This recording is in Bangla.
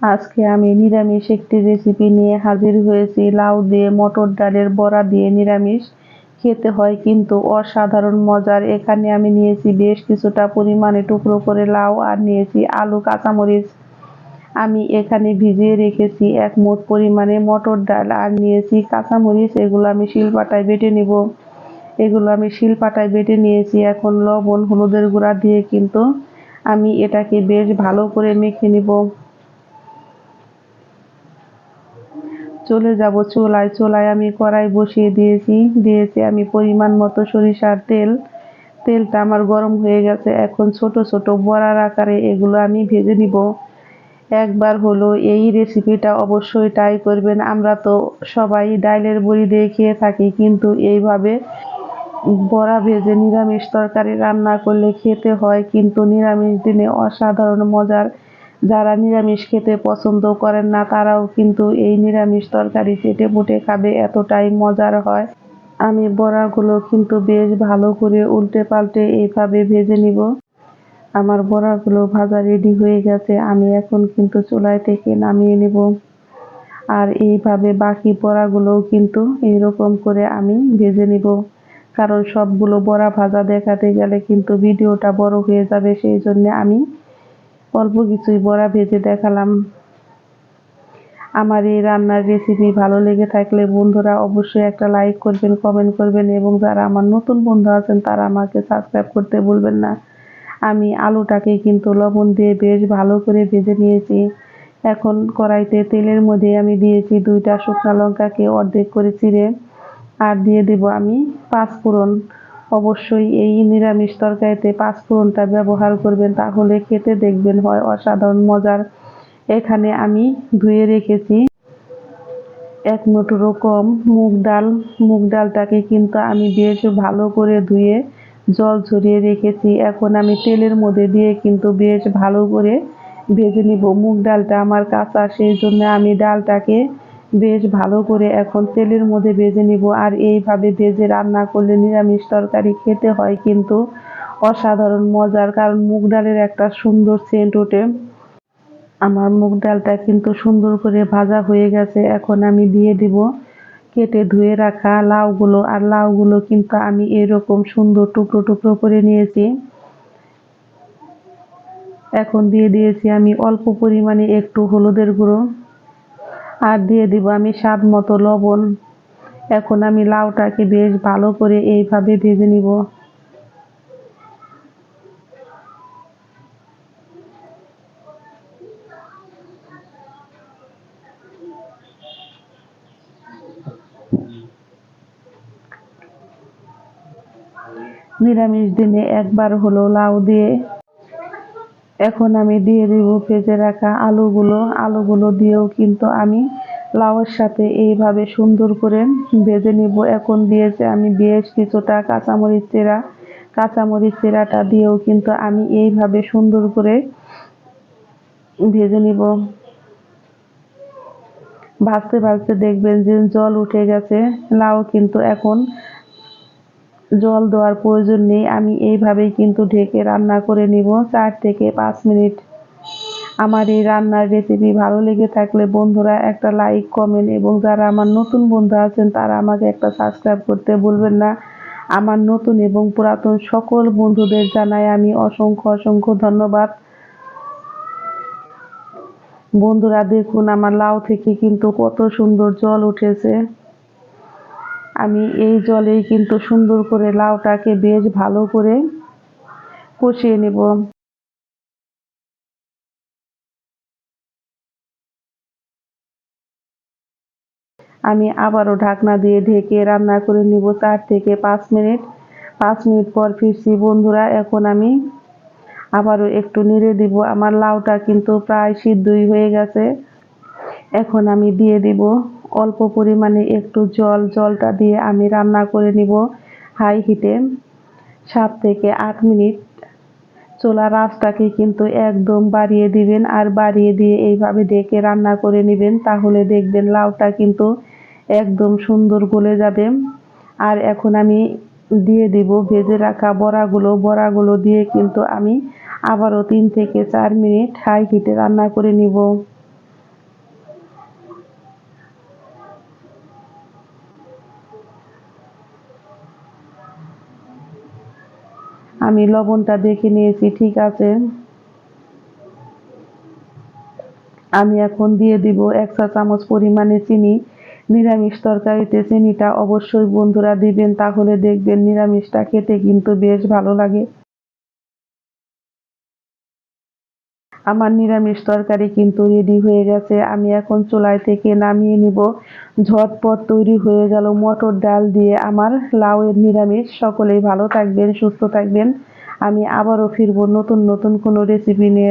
আজকে আমি নিরামিষ একটি রেসিপি নিয়ে হাজির হয়েছি। লাউ দিয়ে, মটর ডালের বড়া দিয়ে নিরামিষ। খেতে হয় কিন্তু অসাধারণ মজার। এখানে আমি নিয়েছি বেশ কিছুটা পরিমাণে টুকরো করে লাউ আর নিয়েছি আলু কাঁচামরিচ। আমি এখানে ভিজিয়ে রেখেছি এক মোট পরিমাণে মটর ডাল আর নিয়েছি কাঁচামরিচ। এগুলো আমি শিলপাটায় বেটে নিব। এগুলো আমি শিলপাটায় বেটে নিয়েছি। এখন লবণ, হলুদের গুঁড়া দিয়ে কিন্তু আমি এটাকে বেশ ভালো করে মেখে নিব। চলে যাব চুলায় চুলায় আমি কড়াই বসিয়ে দিয়েছি। দিয়েছি আমি পরিমাণ মতো সরিষার তেল। তেলটা আমার গরম হয়ে গেছে। এখন ছোট ছোট বড়ার আকারে এগুলো আমি ভেজে নিব। একবার হলো এই রেসিপিটা অবশ্যই ট্রাই করবেন। আমরা তো সবাই ডাইলের বড়ি দিয়ে খেয়ে থাকি, কিন্তু এইভাবে বড়া ভেজে নিরামিষ তরকারি রান্না করলে খেতে হয়, কিন্তু নিরামিষ দিনে অসাধারণ মজার যারা নিরামিষ খেতে পছন্দ করেন না, তারাও কিন্তু এই নিরামিষ তরকারি চেটে পুটে খাবে, এতটাই মজার হয়। আমি বড়াগুলো কিন্তু বেশ ভালো করে উল্টে পাল্টে এইভাবে ভেজে নিব। আমার বড়াগুলো ভাজা রেডি হয়ে গেছে, আমি এখন কিন্তু চুলায় থেকে নামিয়ে নেব। আর এইভাবে বাকি বড়াগুলোও কিন্তু এইরকম করে আমি ভেজে নিব। কারণ সবগুলো বড়া ভাজা দেখাতে গেলে কিন্তু ভিডিওটা বড় হয়ে যাবে, সেই জন্য আমি অল্প কিছুই বড়া ভেজে দেখালাম। আমার এই রান্নার রেসিপি ভালো লেগে থাকলে বন্ধুরা অবশ্যই একটা লাইক করবেন কমেন্ট করবেন এবং যারা আমার নতুন বন্ধু আছেন তারা আমাকে সাবস্ক্রাইব করতে বলবেন না। আমি আলুটাকে কিন্তু লবণ দিয়ে বেশ ভালো করে ভেজে নিয়েছি। এখন কড়াইতে তেলের মধ্যে আমি দিয়েছি দুইটা শুকনো লঙ্কাকে অর্ধেক করে চিড়ে। আর দিয়ে দেব আমি পাঁচফোড়ন অবশ্যই এই নিরামিষ তরকারিতে পাঁচফোড়নটা ব্যবহার করবেন, তাহলে খেতে দেখবেন হয় অসাধারণ মজার। এখানে আমি ধুয়ে রেখেছি এক মুঠো কম মুগ ডাল। মুগ ডালটাকে কিন্তু আমি বেশ ভালো করে ধুয়ে জল ঝরিয়ে রেখেছি। এখন আমি তেলের মধ্যে দিয়ে কিন্তু বেশ ভালো করে ভেজে নিব মুগ ডালটা আমার কাঁচা, সেই জন্য আমি ডালটাকে বেশ ভালো করে এখন তেলের মধ্যে ভেজে নিব আর এইভাবে ভেজে রান্না করলে নিরামিষ তরকারি খেতে হয় কিন্তু অসাধারণ মজার, কারণ মুগ ডালের একটা সুন্দর সেন্ট ওঠে। আমার মুগ ডালটা কিন্তু সুন্দর করে ভাজা হয়ে গেছে, এখন আমি দিয়ে দিব কেটে ধুয়ে রাখা লাউগুলো, আর লাউগুলো কিন্তু আমি এরকম সুন্দর টুকরো টুকরো করে নিয়েছি। এখন দিয়ে দিয়েছি আমি অল্প পরিমাণে একটু হলুদের গুঁড়ো। আর দিয়ে দিব আমি স্বাদ মতো লবণ। এখন আমি লাউটাকে বেশ ভালো করে এইভাবে ভেজে নিব। নিরামিষ দিনে একবার হলো লাউ দিয়ে এখন আমি দিয়ে দিব ভেজে রাখা আলুগুলো। আলুগুলো দিয়েও কিন্তু আমি লাউয়ের সাথে এইভাবে সুন্দর করে ভেজে নিব। এখন দিয়েছে আমি বেশ কিছুটা কাঁচামরিচ চেরা। কাঁচামরিচ চেরাটা দিয়েও কিন্তু আমি এইভাবে সুন্দর করে ভেজে নিব। ভাজতে ভাজতে দেখবেন যে জল উঠে গেছে। লাউ কিন্তু এখন জল দেওয়ার প্রয়োজন নেই। আমি এইভাবেই কিন্তু ঢেকে রান্না করে নিব চার থেকে পাঁচ মিনিট। আমার এই রান্নার রেসিপি ভালো লেগে থাকলে বন্ধুরা একটা লাইক কমেন্ট এবং যারা আমার নতুন বন্ধু আছেন, তারা আমাকে একটা সাবস্ক্রাইব করতে বলবেন না। আমার নতুন এবং পুরাতন সকল বন্ধুদের জানাই আমি অসংখ্য অসংখ্য ধন্যবাদ। বন্ধুরা দেখুন আমার লাউ থেকে কিন্তু কত সুন্দর জল উঠেছে। আমি এই জলেই কিন্তু সুন্দর করে লাউটাকে বেশ ভালো করে কষিয়ে নেব। আমি আবারও ঢাকনা দিয়ে ঢেকে রান্না করে নিব চার থেকে পাঁচ মিনিট। পাঁচ মিনিট পর ফিরছি বন্ধুরা, এখন আমি আবারও একটু নেড়ে দিব। আমার লাউটা কিন্তু প্রায় সিদ্ধই হয়ে গেছে। এখন আমি দিয়ে দিব অল্প পরিমাণে একটু জল, জলটা দিয়ে আমি রান্না করে নিব হাই হিটে। সাত থেকে আট মিনিট চোলা রাসটাকে কিন্তু একদম বাড়িয়ে দিবেন আর বাড়িয়ে দিয়ে এইভাবে ডেকে রান্না করে নেবেন, তাহলে দেখবেন লাউটা কিন্তু একদম সুন্দর গলে যাবে। আর এখন আমি দিয়ে দিব ভেজে রাখা বড়াগুলো। বড়াগুলো দিয়ে কিন্তু আমি আবারও তিন থেকে চার মিনিট হাই হিটে রান্না করে নিব। আমি লবণটা দেখে নিয়েছি, ঠিক আছে? আমি এখন দিয়ে দিব এক চা চামচ পরিমাণে চিনি। নিরামিষ তরকারিতে চিনিটা অবশ্যই বন্ধুরা দিবেন, তাহলে দেখবেন নিরামিষটা খেতে কিন্তু বেশ ভালো লাগে। আমার নিরামিষ তরকারি কিন্তু রেডি হয়ে গেছে। আমি এখন চুলায় থেকে নামিয়ে নিব। ঝটপট তৈরি হয়ে গেল মটর ডাল দিয়ে। আমার লাউয়ের নিরামিষ। সকলেই ভালো থাকবেন, সুস্থ থাকবেন। আমি আবারও ফিরবো নতুন নতুন কোনো রেসিপি নিয়ে।